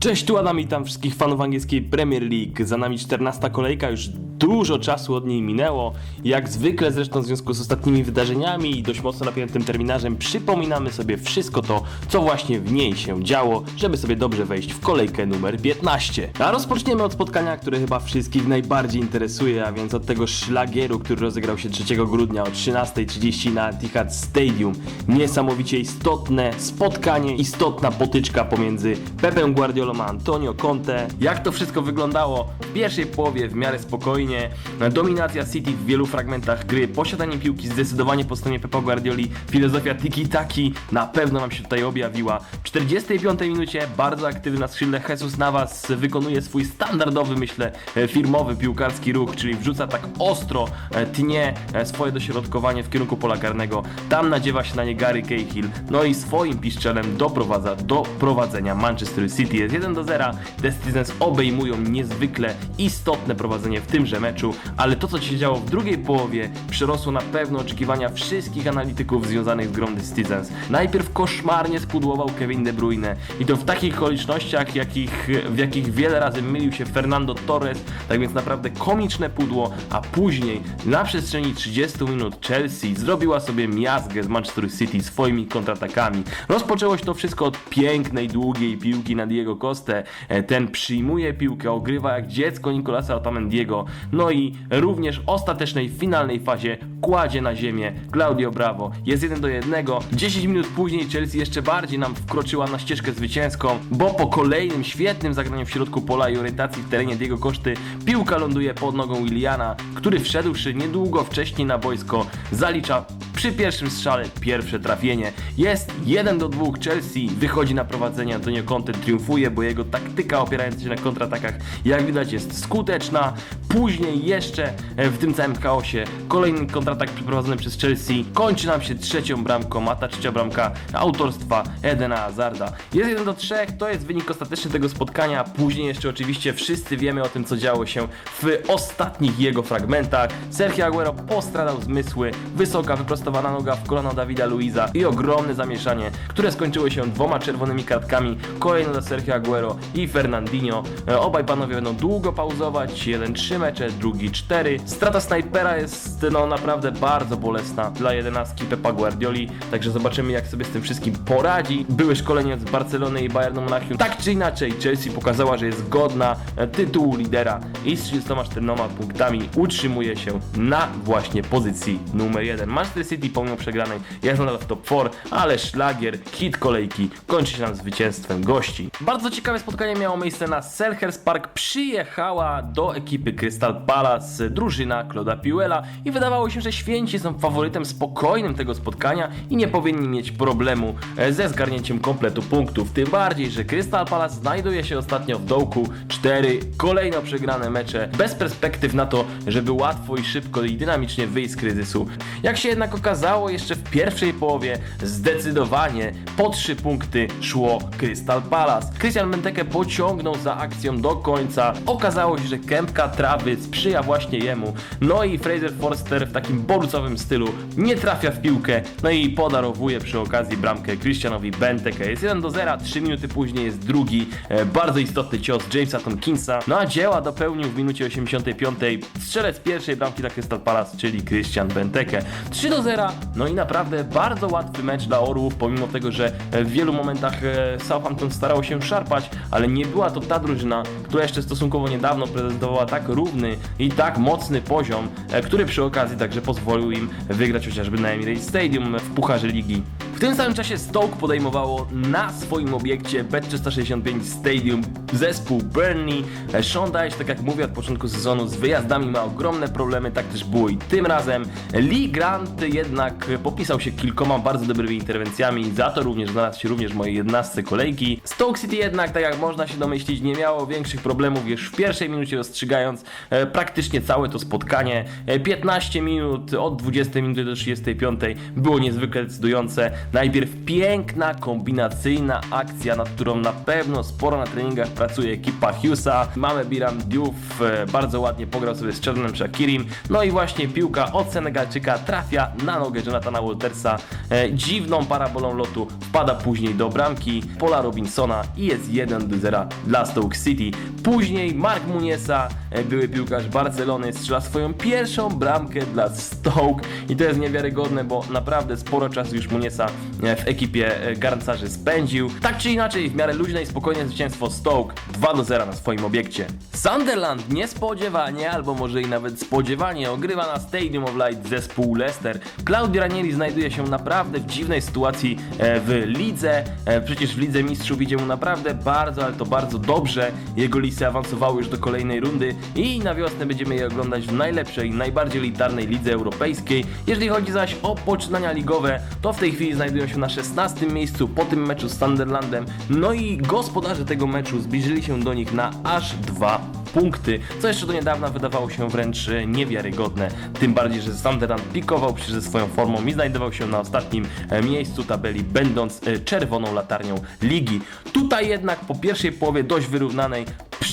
Cześć, tu Adam, witam wszystkich fanów angielskiej Premier League. Za nami 14 kolejka, już dużo czasu od niej minęło. Jak zwykle zresztą w związku z ostatnimi wydarzeniami i dość mocno napiętym terminarzem przypominamy sobie wszystko to, co właśnie w niej się działo, żeby sobie dobrze wejść w kolejkę numer 15. A rozpoczniemy od spotkania, które chyba wszystkich najbardziej interesuje, a więc od tego szlagieru, który rozegrał się 3 grudnia o 13.30 na Etihad Stadium. Niesamowicie istotne spotkanie, istotna potyczka pomiędzy Pepem Guardiolą a Antonio Conte. Jak to wszystko wyglądało? W pierwszej połowie w miarę spokojnie. Dominacja City w wielu fragmentach gry, posiadanie piłki zdecydowanie po stronie Pepa Guardioli, filozofia tiki-taki na pewno nam się tutaj objawiła. W 45 minucie bardzo aktywny na skrzydle Jesus Navas wykonuje swój standardowy, myślę, e, firmowy piłkarski ruch, czyli wrzuca tak ostro, e, tnie e, swoje dośrodkowanie w kierunku pola karnego. Tam nadziewa się na nie Gary Cahill, no i swoim piszczelem doprowadza do prowadzenia Manchester City. Jest 1 do 0. The Citizens obejmują niezwykle istotne prowadzenie w tymże meczu, ale to co się działo w drugiej połowie przerosło na pewno oczekiwania wszystkich analityków związanych z grą The Citizens. Najpierw koszmarnie spudłował Kevin De Bruyne i to w takich okolicznościach, jakich, w jakich wiele razy mylił się Fernando Torres, tak więc naprawdę komiczne pudło, a później na przestrzeni 30 minut Chelsea zrobiła sobie miazgę z Manchester City swoimi kontratakami. Rozpoczęło się to wszystko od pięknej, długiej piłki na Diego Costę. E, Ten przyjmuje piłkę, ogrywa jak dziecko Nicolasa Otamendiego. No i również w ostatecznej, finalnej fazie kładzie na ziemię Claudio Bravo. Jest 1 do 1. 10 minut później Chelsea jeszcze bardziej nam wkroczyła na ścieżkę zwycięską, bo po kolejnym świetnym zagraniu w środku pola i orientacji w terenie Diego Koszty piłka ląduje pod nogą Williana, który wszedłszy niedługo wcześniej na boisko zalicza przy pierwszym strzale pierwsze trafienie. Jest 1 do 2 Chelsea, wychodzi na prowadzenie, Antonio Conte triumfuje, bo jego taktyka opierająca się na kontratakach jak widać jest skuteczna. Później jeszcze e, w tym całym chaosie kolejny kontratak przeprowadzony przez Chelsea kończy nam się trzecią bramką, a ta trzecia bramka autorstwa Edena Hazarda. Jest 1 do 3, to jest wynik ostateczny tego spotkania. Później jeszcze oczywiście wszyscy wiemy o tym, co działo się w ostatnich jego fragmentach. Sergio Aguero postradał zmysły, wysoka, wyprostowana noga w kolano Dawida Luiza i ogromne zamieszanie, które skończyło się dwoma czerwonymi kartkami, kolejno dla Sergio Aguero i Fernandinho. E, Obaj panowie będą długo pauzować, jeden trzy mecze, drugi cztery. Strata snajpera jest no naprawdę bardzo bolesna dla jedenastki Pepa Guardioli, także zobaczymy jak sobie z tym wszystkim poradzi. Były szkolenie z Barcelony i Bayernu Monachium. Tak czy inaczej Chelsea pokazała, że jest godna e, tytułu lidera i z 34 punktami utrzymuje się na właśnie pozycji numer 1. Manchester City pomimo przegranej jest nadal w top 4, ale szlagier, hit kolejki kończy się nam zwycięstwem gości. Bardzo ciekawe spotkanie miało miejsce na Selhurst Park. Przyjechała do ekipy Crystal Palace drużyna Claude'a Piuela i wydawało się, że święci są faworytem spokojnym tego spotkania i nie powinni mieć problemu ze zgarnięciem kompletu punktów. Tym bardziej, że Crystal Palace znajduje się ostatnio w dołku. Cztery kolejno przegrane mecze bez perspektyw na to, żeby łatwo i szybko i dynamicznie wyjść z kryzysu. Jak się jednak okazało, jeszcze w pierwszej połowie zdecydowanie po trzy punkty szło Crystal Palace. Christian Benteke pociągnął za akcją do końca. Okazało się, że kępka trawy sprzyja właśnie jemu. No i Fraser Forster w takim borcowym stylu nie trafia w piłkę, no i podarowuje przy okazji bramkę Christianowi Benteke. Jest 1 do 0, 3 minuty później jest drugi e, bardzo istotny cios Jamesa Tomkinsa. No a dzieła dopełnił w minucie 85 strzelec pierwszej bramki dla Crystal Palace, czyli Christian Benteke. 3 do 0, no i naprawdę bardzo łatwy mecz dla Orłów, pomimo tego, że w wielu momentach e, Southampton starało się szarpać, ale nie była to ta drużyna, która jeszcze stosunkowo niedawno prezentowała tak równy i tak mocny poziom, e, który przy okazji także pozwolił im wygrać chociażby na Emirates Stadium w Pucharze Ligi. W tym samym czasie Stoke podejmowało na swoim obiekcie Bet365 Stadium zespół Burnley. E, Sean Dyche, tak jak mówię od początku sezonu, z wyjazdami ma ogromne problemy, tak też było i tym razem. Lee Grant jednak popisał się kilkoma bardzo dobrymi interwencjami, za to również znalazł się również w mojej 11 kolejki. Stoke City jednak, tak jak można się domyślić, nie miało większych problemów już w pierwszej minucie rozstrzygając e, praktycznie całe to spotkanie. E, 15 minut od 20 minuty do 35 było niezwykle decydujące. Najpierw piękna, kombinacyjna akcja, nad którą na pewno sporo na treningach pracuje ekipa Hughesa. Mamy Biram Diouf, e, bardzo ładnie pograł sobie z Czerwonym Shakirim. No i właśnie piłka od Senegalczyka trafia na nogę Jonathana Waltersa. E, dziwną parabolą lotu wpada później do bramki Paula Robinsona i jest 1 do 0 dla Stoke City. Później Mark Muniesa, e, były piłkarz Barcelony, strzela swoją pierwszą bramkę dla Stoke i to jest niewiarygodne, bo naprawdę sporo czasu już Muniesa w ekipie e, garncarzy spędził. Tak czy inaczej, w miarę luźne i spokojne zwycięstwo Stoke 2 do 0 na swoim obiekcie. Sunderland niespodziewanie, albo może i nawet spodziewanie, ogrywa na Stadium of Light zespół Leicester. Claudio Ranieri znajduje się naprawdę w dziwnej sytuacji e, w lidze. E, Przecież w lidze mistrzów idzie mu naprawdę bardzo, ale to bardzo dobrze. Jego listy awansowały już do kolejnej rundy i na wiosnę będziemy je oglądać w najlepszej, najbardziej elitarnej lidze europejskiej. Jeżeli chodzi zaś o poczynania ligowe, to w tej chwili znajdują się na 16 miejscu po tym meczu z Sunderlandem. No i gospodarze tego meczu zbliżyli się do nich na aż dwa punkty, co jeszcze do niedawna wydawało się wręcz niewiarygodne. Tym bardziej, że Sunderland pikował przecież ze swoją formą i znajdował się na ostatnim e, miejscu tabeli, będąc e, czerwoną latarnią ligi. Tutaj jednak po pierwszej połowie dość wyrównanej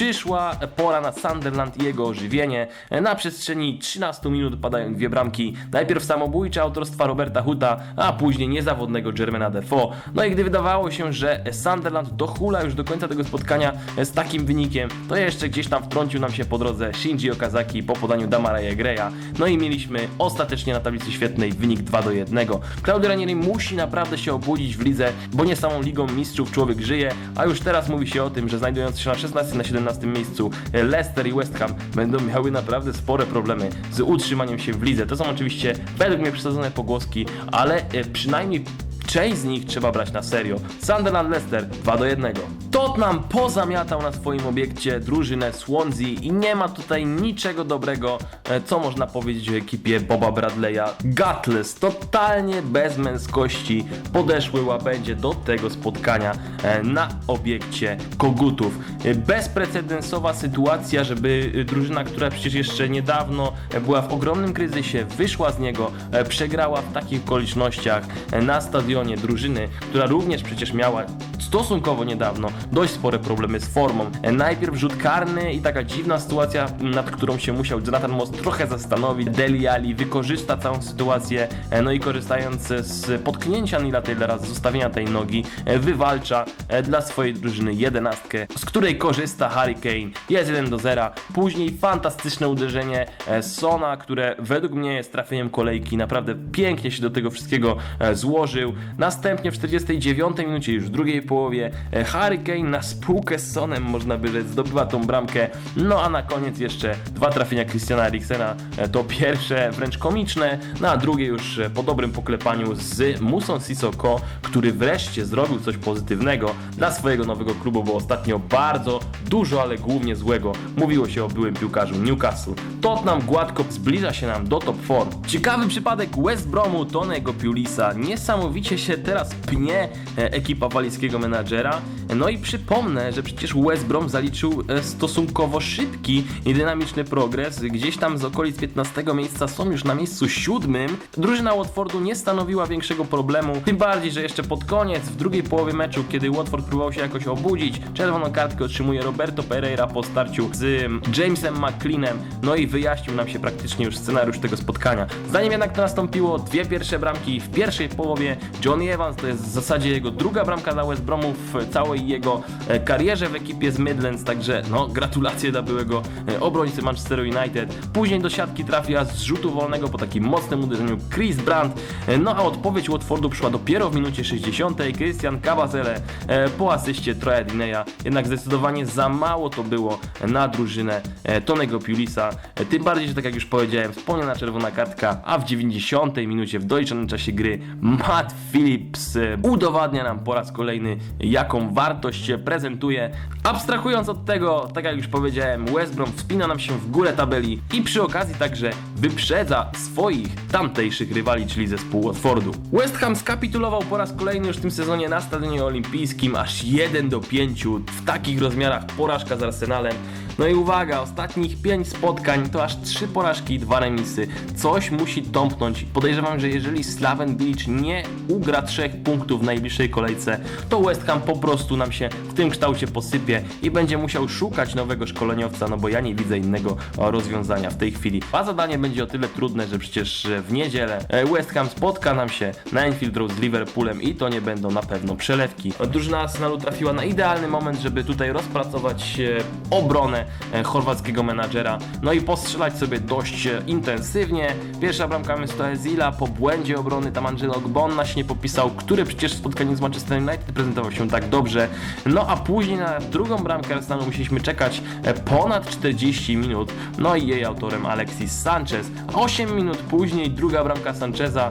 Przyszła pora na Sunderland i jego ożywienie. Na przestrzeni 13 minut padają dwie bramki. Najpierw samobójcze autorstwa Roberta Huta, a później niezawodnego Jermena Defoe. No i gdy wydawało się, że Sunderland dochula już do końca tego spotkania z takim wynikiem, to jeszcze gdzieś tam wtrącił nam się po drodze Shinji Okazaki po podaniu Damara Jegreya. No i mieliśmy ostatecznie na tablicy świetnej wynik 2 do 1. Claudio Ranieri musi naprawdę się obudzić w lidze, bo nie samą ligą mistrzów człowiek żyje, a już teraz mówi się o tym, że znajdujący się na 16 na 17 miejscu Leicester i West Ham będą miały naprawdę spore problemy z utrzymaniem się w lidze. To są oczywiście według mnie przesadzone pogłoski, ale e, przynajmniej Część z nich trzeba brać na serio. Sunderland Leicester 2 do 1. Tottenham pozamiatał na swoim obiekcie drużynę Swansea i nie ma tutaj niczego dobrego, e, co można powiedzieć o ekipie Boba Bradley'a. Gutless, totalnie bez męskości podeszły łabędzie do tego spotkania e, na obiekcie Kogutów. E, Bezprecedensowa sytuacja, żeby drużyna, która przecież jeszcze niedawno była w ogromnym kryzysie, wyszła z niego, przegrała w takich okolicznościach na stadionie drużyny, która również przecież miała stosunkowo niedawno dość spore problemy z formą. Najpierw rzut karny i taka dziwna sytuacja, nad którą się musiał Jonathan Moss trochę zastanowić. Deli Ali wykorzysta całą sytuację, e, no i korzystając z potknięcia Nila Taylora, z zostawienia tej nogi, e, wywalcza e, dla swojej drużyny jedenastkę, z której korzysta Harry Kane. Jest 1 do 0. Później fantastyczne uderzenie Sona, które według mnie jest trafieniem kolejki. Naprawdę pięknie się do tego wszystkiego złożył. Następnie w 49 minucie, już w drugiej połowie, e, Harry Kane na spółkę z Sonem, można by rzec, zdobywa tą bramkę. No a na koniec jeszcze dwa trafienia Christiana Eriksena. E, To pierwsze wręcz komiczne, no a drugie już e, po dobrym poklepaniu z Musą Sissoko, który wreszcie zrobił coś pozytywnego dla swojego nowego klubu, bo ostatnio bardzo dużo, ale głównie złego mówiło się o byłym piłkarzu Newcastle. Tottenham gładko zbliża się nam do top 4. Ciekawy przypadek West Bromu Tonego Piulisa. Niesamowicie się teraz pnie e, ekipa walijskiego menadżera. No i przypomnę, że przecież West Brom zaliczył e, stosunkowo szybki i dynamiczny progres. Gdzieś tam z okolic 15 miejsca są już na miejscu siódmym. Drużyna Watfordu nie stanowiła większego problemu. Tym bardziej, że jeszcze pod koniec, w drugiej połowie meczu, kiedy Watford próbował się jakoś obudzić, czerwoną kartkę otrzymuje Roberto Pereira po starciu z mm, Jamesem McLeanem. No i wyjaśnił nam się praktycznie już scenariusz tego spotkania. Zanim jednak to nastąpiło, dwie pierwsze bramki w pierwszej połowie. Johnny Evans to jest w zasadzie jego druga bramka dla West Bromu w całej jego e, karierze w ekipie z Midlands, także no gratulacje dla byłego e, obrońcy Manchester United. Później do siatki trafia z rzutu wolnego po takim mocnym uderzeniu Chris Brandt, E, no a odpowiedź Watfordu przyszła dopiero w minucie 60. Christian Cavazele e, po asyście Troja Dineya, jednak zdecydowanie za mało to było na drużynę Tonego Piulisa, tym bardziej, że tak jak już powiedziałem, wspomniana czerwona kartka, a w 90. minucie w doliczonym czasie gry Matt Phillips e, udowadnia nam po raz kolejny, jaką wartość się prezentuje. Abstrahując od tego, tak jak już powiedziałem, West Brom wspina nam się w górę tabeli i przy okazji także wyprzedza swoich tamtejszych rywali, czyli zespół Watfordu. West Ham skapitulował po raz kolejny już w tym sezonie na stadionie olimpijskim, aż 1 do 5 w takich rozmiarach porażka z Arsenalem. No i uwaga, ostatnich 5 spotkań to aż 3 porażki i 2 remisy. Coś musi tąpnąć. Podejrzewam, że jeżeli Slaven Beach nie ugra 3 punktów w najbliższej kolejce, to West Ham po prostu nam się w tym kształcie posypie i będzie musiał szukać nowego szkoleniowca, no bo ja nie widzę innego rozwiązania w tej chwili. A zadanie będzie o tyle trudne, że przecież w niedzielę e, West Ham spotka nam się na Enfield Road z Liverpoolem i to nie będą na pewno przelewki. Drużyna Arsenalu trafiła na idealny moment, żeby tutaj rozpracować e, obronę e, chorwackiego menadżera, no i postrzelać sobie dość e, intensywnie. Pierwsza bramka Mesut Özila po błędzie obrony, tam Angelo Gbonna się nie popisał, który przecież w spotkaniu z Manchester United prezentował się tak dobrze. No a później na drugą bramkę Arsenalu musieliśmy czekać e, ponad 40 minut, no i jej autorem Alexis Sanchez. 8 minut później druga bramka Sancheza,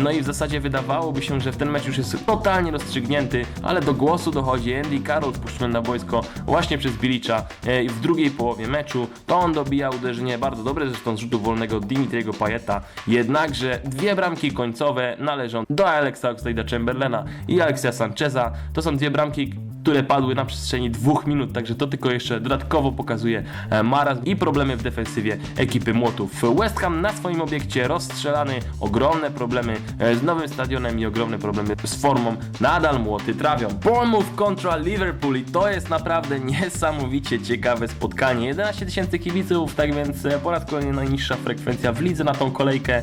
no i w zasadzie wydawałoby się, że w ten mecz już jest totalnie rozstrzygnięty, ale do głosu dochodzi Andy Carroll wpuszczony na boisko właśnie przez Bilicza w drugiej połowie meczu to on dobija uderzenie bardzo dobre zresztą z rzutu wolnego Dimitriego Payeta, jednakże dwie bramki końcowe należą do Alexa Oxlade-Chamberlaina i Alexia Sancheza. To są dwie bramki, które padły na przestrzeni dwóch minut, także to tylko jeszcze dodatkowo pokazuje e, marazm i problemy w defensywie ekipy Młotów. West Ham na swoim obiekcie rozstrzelany, ogromne problemy e, z nowym stadionem i ogromne problemy z formą, nadal Młoty trawią. Bournemouth kontra Liverpool i to jest naprawdę niesamowicie ciekawe spotkanie. 11 tysięcy kibiców, tak więc e, po raz kolejny najniższa frekwencja w lidze na tą kolejkę,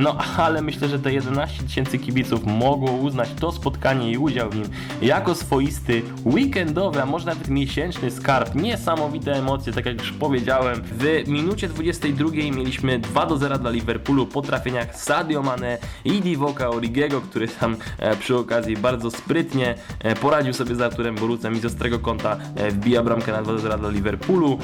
no ale myślę, że te 11 tysięcy kibiców mogło uznać to spotkanie i udział w nim jako swoisty weekendowy, a może nawet miesięczny skarb. Niesamowite emocje, tak jak już powiedziałem. W minucie 22 mieliśmy 2 do 0 dla Liverpoolu po trafieniach Sadio Mane i Divoka Origiego, który tam e, przy okazji bardzo sprytnie e, poradził sobie z Arturem Borucem i z ostrego kąta e, wbija bramkę na 2 do 0 dla Liverpoolu.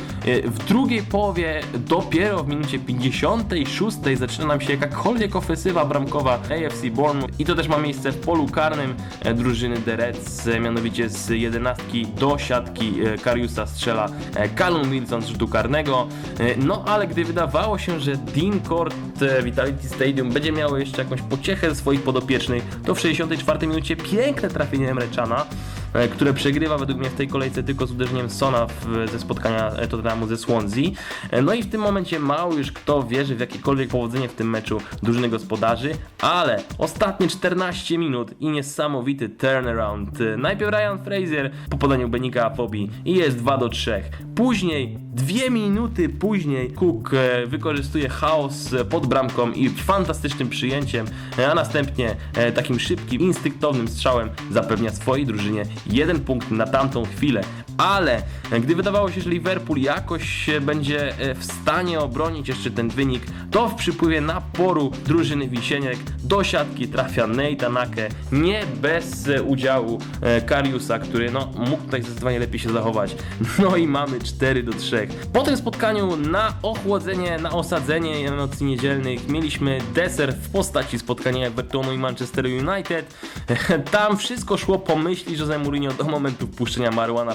W drugiej połowie dopiero w minucie 56 zaczyna nam się jakakolwiek ofensywa bramkowa AFC Bournemouth i to też ma miejsce w polu karnym drużyny The Reds, mianowicie z jedenastki do siatki e, Kariusa strzela e, Callum Wilson z rzutu karnego. E, No ale gdy wydawało się, że Dean Court Vitality Stadium będzie miało jeszcze jakąś pociechę swoich podopiecznych, to w 64 minucie piękne trafienie Emre Cana e, które przegrywa według mnie w tej kolejce tylko z uderzeniem Sona w, ze spotkania e, Tottenhamu ze Swansea. E, No i w tym momencie mało już kto wierzy w jakiekolwiek powodzenie w tym meczu drużyny gospodarzy, ale ostatnie 14 minut i niesamowity turnaround. E, Najpierw Ryan Fraser po podaniu Benika Afobi i jest 2 do 3. Później, dwie minuty później, Cook e, wykorzystuje chaos e, pod bramką i fantastycznym przyjęciem, e, a następnie e, takim szybkim, instynktownym strzałem zapewnia swojej drużynie jeden punkt na tamtą chwilę. Ale gdy wydawało się, że Liverpool jakoś będzie e, w stanie obronić jeszcze ten wynik, to w przypływie naporu drużyny Wisieniek do siatki trafia Nate Nake, nie bez e, udziału e, Kariusa, który no, mógł tutaj zdecydowanie lepiej się zachować. No i mamy 4 do 3. Po tym spotkaniu na ochłodzenie, na osadzenie nocy niedzielnych mieliśmy deser w postaci spotkania Evertonu i Manchester United. Tam wszystko szło po myśli Jose Mourinho do momentu wpuszczenia Marwana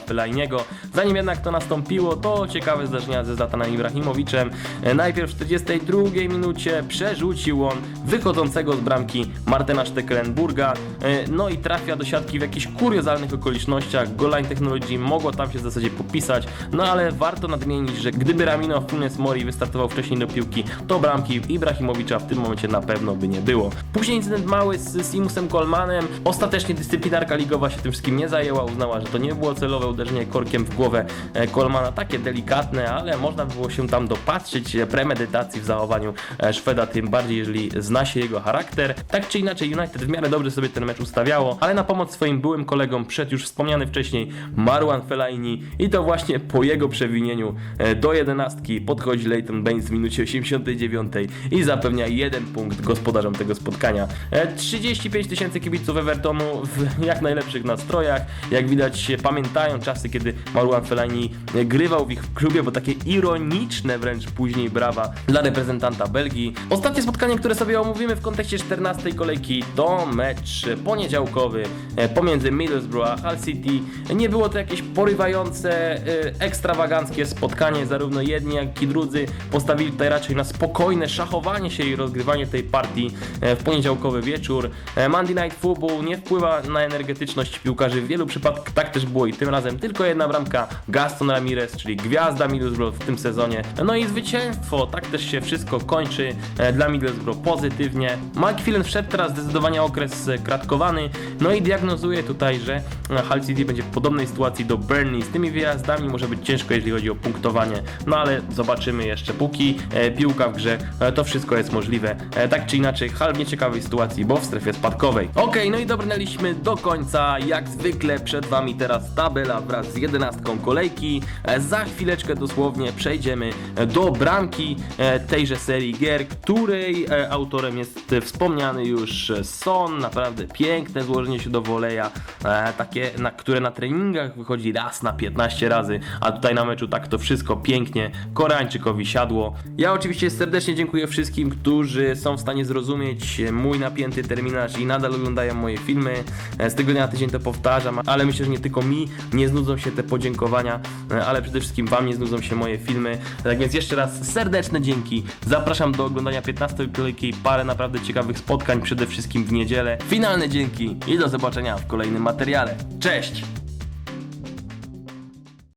Zanim jednak to nastąpiło, to ciekawe zdarzenia ze Zlatanem Ibrahimowiczem. E, Najpierw w 42 minucie przerzucił on wychodzącego z bramki Martena Stekelenburga, e, no i trafia do siatki w jakichś kuriozalnych okolicznościach. Goal Technology mogło tam się w zasadzie popisać, no ale warto nadmienić, że gdyby Ramino Funes Mori wystartował wcześniej do piłki, to bramki Ibrahimowicza w tym momencie na pewno by nie było. Później incydent mały z Simusem Kolmanem. Ostatecznie dyscyplinarka ligowa się tym wszystkim nie zajęła, uznała, że to nie było celowe uderzenie korkiem w głowę e, Kolmana, takie delikatne, ale można było się tam dopatrzyć e, premedytacji w zachowaniu e, Szweda, tym bardziej jeżeli zna się jego charakter. Tak czy inaczej United w miarę dobrze sobie ten mecz ustawiało, ale na pomoc swoim byłym kolegom przed już wspomniany wcześniej Marwan Fellaini i to właśnie po jego przewinieniu do jedenastki podchodzi Leighton Baines w minucie 89 i zapewnia jeden punkt gospodarzom tego spotkania. E, 35 tysięcy kibiców Evertonu w jak najlepszych nastrojach. Jak widać pamiętają czasy, kiedy Marwan Fellaini grywał w ich klubie, bo takie ironiczne wręcz później brawa dla reprezentanta Belgii. Ostatnie spotkanie, które sobie omówimy w kontekście 14 kolejki to mecz poniedziałkowy e, pomiędzy Middlesbrough a Hull City. Nie było to jakieś porywające, e, ekstrawaganckie spotkanie, zarówno jedni jak i drudzy postawili tutaj raczej na spokojne szachowanie się i rozgrywanie tej partii e, w poniedziałkowy wieczór. Monday Night Football nie wpływa na energetyczność piłkarzy w wielu przypadkach, tak też było i tym razem, tylko tylko jedna bramka Gaston Ramirez, czyli gwiazda Middlesbrough w tym sezonie. No i zwycięstwo, tak też się wszystko kończy e, dla Middlesbrough pozytywnie. Mike Phelan wszedł teraz zdecydowanie okres e, kratkowany, no i diagnozuje tutaj, że e, Hull City będzie w podobnej sytuacji do Burnley. Z tymi wyjazdami może być ciężko, jeżeli chodzi o punktowanie, no ale zobaczymy jeszcze. Póki piłka w grze, to wszystko jest możliwe. Tak czy inaczej, Hull w nieciekawej sytuacji, bo w strefie spadkowej. Okej, no i dobrnęliśmy do końca. Jak zwykle przed Wami teraz tabela wraz z jedenastką kolejki. E, Za chwileczkę dosłownie przejdziemy e, do bramki e, tejże serii gier, której autorem jest wspomniany już Son. Naprawdę piękne złożenie się do woleja, takie, na, które na treningach wychodzi raz na 15 razy, a tutaj na meczu tak to wszystko pięknie Koreańczykowi siadło. Ja oczywiście serdecznie dziękuję wszystkim, którzy są w stanie zrozumieć mój napięty terminarz i nadal oglądają moje filmy. Z tygodnia na tydzień to powtarzam, ale myślę, że nie tylko mi nie znudzą się te podziękowania, e, ale przede wszystkim Wam nie znudzą się moje filmy. Tak więc jeszcze raz serdeczne dzięki. Zapraszam do oglądania 15 kolejki, parę naprawdę ciekawych spotkań, przede wszystkim w niedzielę. Finalne dzięki i do zobaczenia w kolejnym materiale. Cześć!